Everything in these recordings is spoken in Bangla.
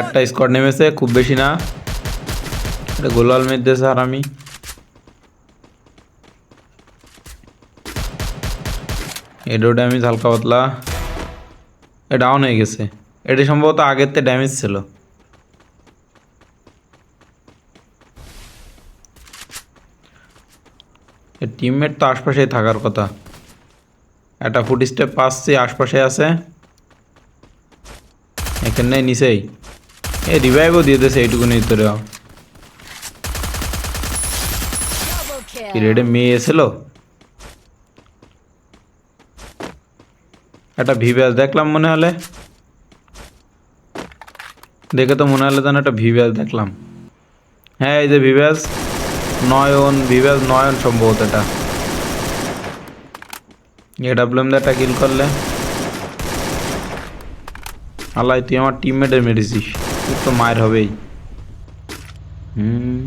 একটা স্কোয়াড নেমেছে, খুব বেশি না। এটা গোলাল মেরতেছে আর আমি। এডো ড্যামেজ হালকা পাতলা। এ ডাউন হয়ে গেছে। এটা সম্ভবত আগের তে ড্যামেজ ছিল টিমমেট তো আশপাশেই থাকার কথা। একটা ফুট স্টেপ পাচ্ছি আশপাশে আছে। এখানে নিচেই এ রিভাইভও দিয়ে দিয়েছে এইটুকুনি ভিতরে রেডে মেয়ে এসেছিল একটা ভিভ্যাস দেখলাম মনে হলে। দেখে তো মনে হলে যেন একটা ভিভ্যাস দেখলাম। হ্যাঁ এই যে ভিভ্যাস নয়ন ভিভ্যাস নয়ন সম্ভবত এটা। এডাব্লিউএম একটা কিল করলে। আল্লাহ, তুই আমার টিমমেটের মেরেছিস। তুই তো মায়ের হবেই। হুম,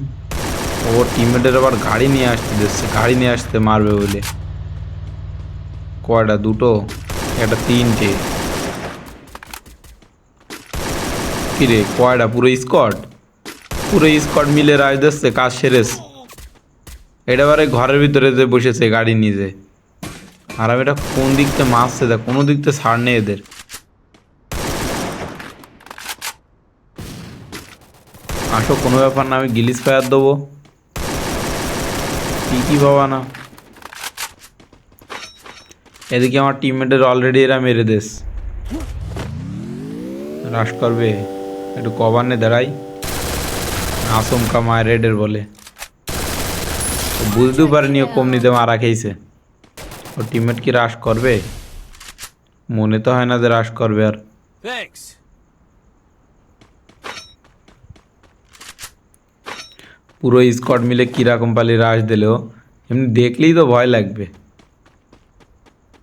ও টিমমেটের আবার গাড়ি নিয়ে আসতে দিচ্ছে। গাড়ি নিয়ে আসতে মারবে বলে। কয়টা? দুটো? একটা তিনটে। কিরে, কয়টা? পুরো স্কট পুরো স্কট মিলে রাজ দিচ্ছে, কাজ সেরেস। এটা এবারে ঘরের ভিতরে যে বসেছে, গাড়ি যে। আর আমি এটা কোন দিক থেকে মারছে দেখ, কোনো দিক থেকে ছাড় নেই এদের। আসো, কোনো ব্যাপার না, আমি গিলিস ফায়ার দেবো। কি কি বাবা না এদিকে আমার টিমমেটের অলরেডি এরা মেরে দেশ। রাশ করবে। একটু কভার দাঁড়াই। আসমকা মায়ের রেডের বলে। বুঝতেও পারেনি ও কম নিতে মারা খেয়েছে। ও টিমমেট কি রাশ করবে? মনে তো হয় না যে রাশ করবে আর। Thanks. পুরো স্কট মিলে কীরকম পালি রাশ দিলেও এমনি দেখলেই তো ভয় লাগবে।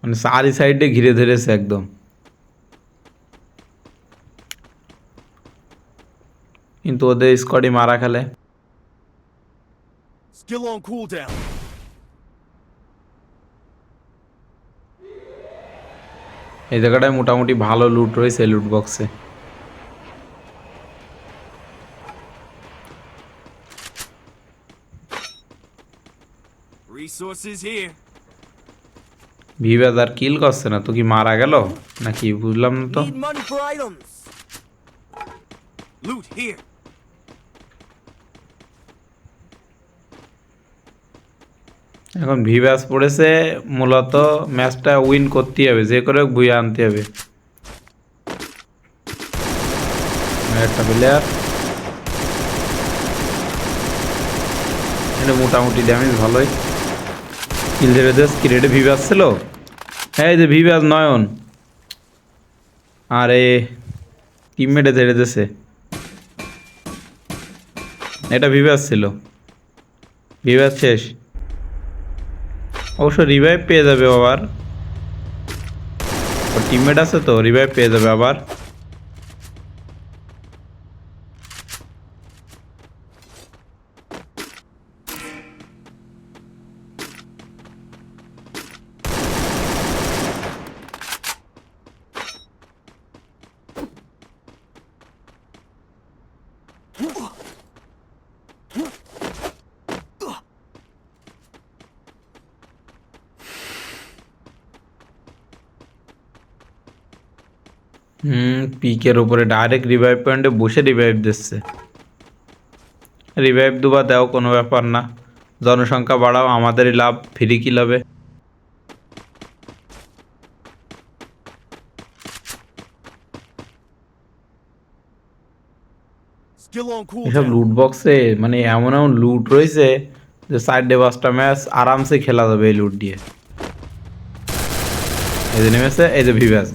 মানে চারি সাইডে ঘিরে ধরেছে একদম। কিন্তু ওদের স্কটই মারা খেলে। Skill on cooldown. এই জায়গাটায় মোটামুটি ভালো লুট রয়েছে লুট বক্সে Resources here. ভিভাজ আর কিল করছে না তো কি মারা গেল নাকি বুঝলাম না তো. Loot here. এখন ভিভাস পড়েছে মূলত ম্যাচটা উইন করতেই হবে যে করে হোক ভুয়ে আনতে হবে একটা প্লেয়ার মোটামুটি ড্যামেজ ভালোই ধরে কি রেডে ভিভাস ছিল এই যে ভিভাস নয়ন। আরে টিমমেটে ধরে দেশে? এটা ভিভাস ছিল ভিভাস শেষ। অবশ্য রিভাইভ পেয়ে যাবে আবার। টিমমেট আছে তো রিভাইভ পেয়ে যাবে আবার। হুম পিকের উপরে ডাইরেক্ট রিভাইভ পয়েন্টে বসে রিভাইভ দিচ্ছে। রিভাইভ দুবার দাও কোনো ব্যাপার না। জনসংখ্যা বাড়াও আমাদেরই লাভ ফ্রি কি লাভে? এসব লুট বক্সে মানে এমন এমন লুট রয়েছে যে সাইডে পাঁচটা ম্যাচ আরামসে খেলা যাবে এই লুট দিয়ে। এই যে নেমেছে এই যে ভিভাস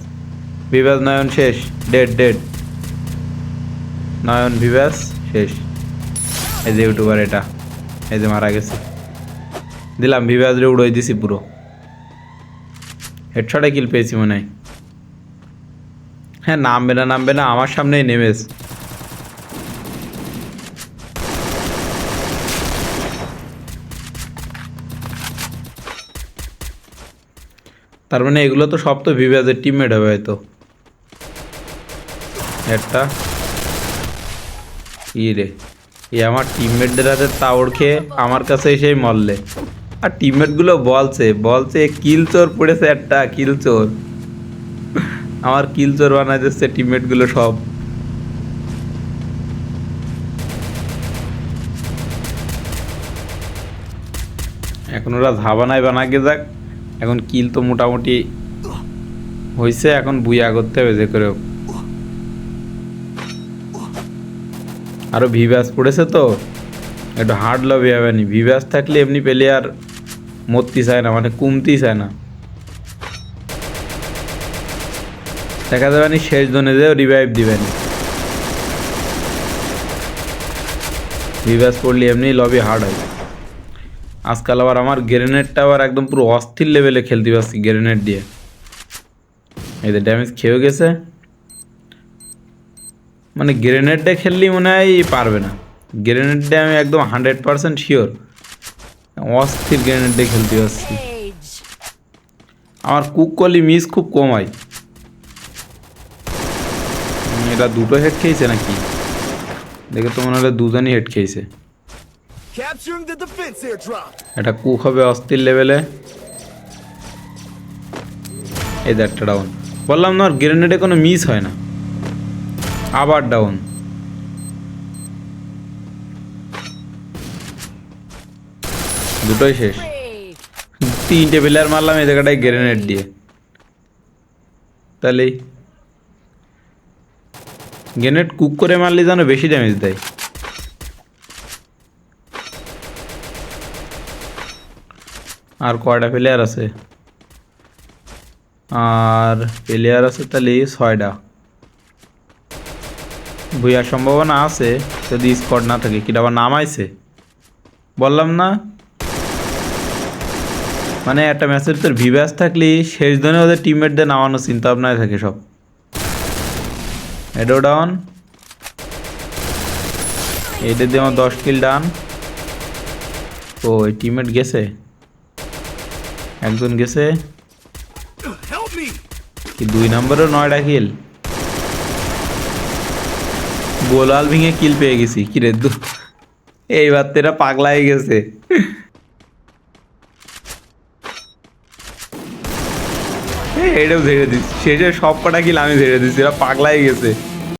ভিভাস নয়ন শেষ, ডেড ডেড। নয়ন ভিভাস শেষ। এই যে ইউটিউবার এটা, এই যে মারা গেছে। দিলাম ভিভাস রে উড়াই দিছি পুরো। হেডশটে কিল পেয়েছি মনে হয়। হ্যাঁ নামবে না নামবে না, আমার সামনেই নেমেছে তার মানে এগুলো তো সব তো ভিভাজের টিমমেট হবে হয়তো। একটা। ই রে এই আমার টিমমেটদের হাতে তাওড় খেয়ে আমার কাছে এসেই মরলে। আর টিমমেটগুলো বলছে বলছে, কিল চোর পড়েছে একটা, কিল চোর। আমার কিল চোর বানাই দিচ্ছে টিমমেটগুলো সব। এখন ওরা ধাবানায় বানাকে যাক। এখন কিল তো মোটামুটি হয়েছে এখন বুয়া করতে হবে যে করে হোক। আরও ভিভাস পড়েছে তো। একটু হার্ড লবি হবে নি। ভিভাস থাকলে এমনি পেলে আর মরতে চায় না মানে কমতেই চায় না। দেখা যাবে নি শেষ ধনে যেও রিভাইভ দিবেন ভিভাস পড়লে এমনি লবি হার্ড হয়। আজকাল আবার আমার গ্রেনেডটা আবার একদম পুরো অস্থির লেভেলে খেলতে পারছি, গ্রেনেড দিয়ে। এদের ড্যামেজ খেয়েও গেছে। মানে গ্রেনেডটা খেললেই মনে হয় পারবে না। গ্রেনেডটা আমি একদম হান্ড্রেড পার্সেন্ট শিওর অস্থির গ্রেনেডটা খেলতে পারছি আমার কুক করলি মিস খুব কম হয়। এটা দুটো হেড খেয়েছে নাকি? দেখে তো মনে হলো দুজনই হেড খেয়েছে. এটা কুক হবে অস্থির লেভেলে এই দেড়টা ডাউন বললাম না গ্রেনেডে কোনো মিস হয় না। আবার ডাউন দুটোই শেষ। তিনটে প্লেয়ার মারলাম, এই জায়গাটায় গ্রেনেড দিয়ে। তাহলেই। গ্রেনেড কুক করে মারলে যেন বেশি ড্যামেজ দেয়। আর কয়টা প্লেয়ার আছে? আর প্লেয়ার আছে তাহলে ছয়টা। ভুইয়ার সম্ভাবনা আছে যদি স্কট না থাকে কিটা আবার নামাইছে বললাম না? মানে একটা ম্যাচের তোর ভিভ্যাস থাকলে শেষ দিনে ওদের টিমমেটদের নামানোর চিন্তা ভাবনায় থাকে সব। এডো ডাউন এইটা দিয়ে আমার দশ কিল ডান ও এই টিমমেট গেছে? একজন গেছে? কি দুই নম্বরেও নয়টা কিল গোলাল ভেঙে কিল পেয়ে গেছি কিরে দু? এইবার তো এটা পাগলাই গেছে। এটাও ঝেড়ে দিচ্ছি শেষে সব কটা কিল আমি ঝেড়ে দিচ্ছি, এরা পাগলাই গেছে।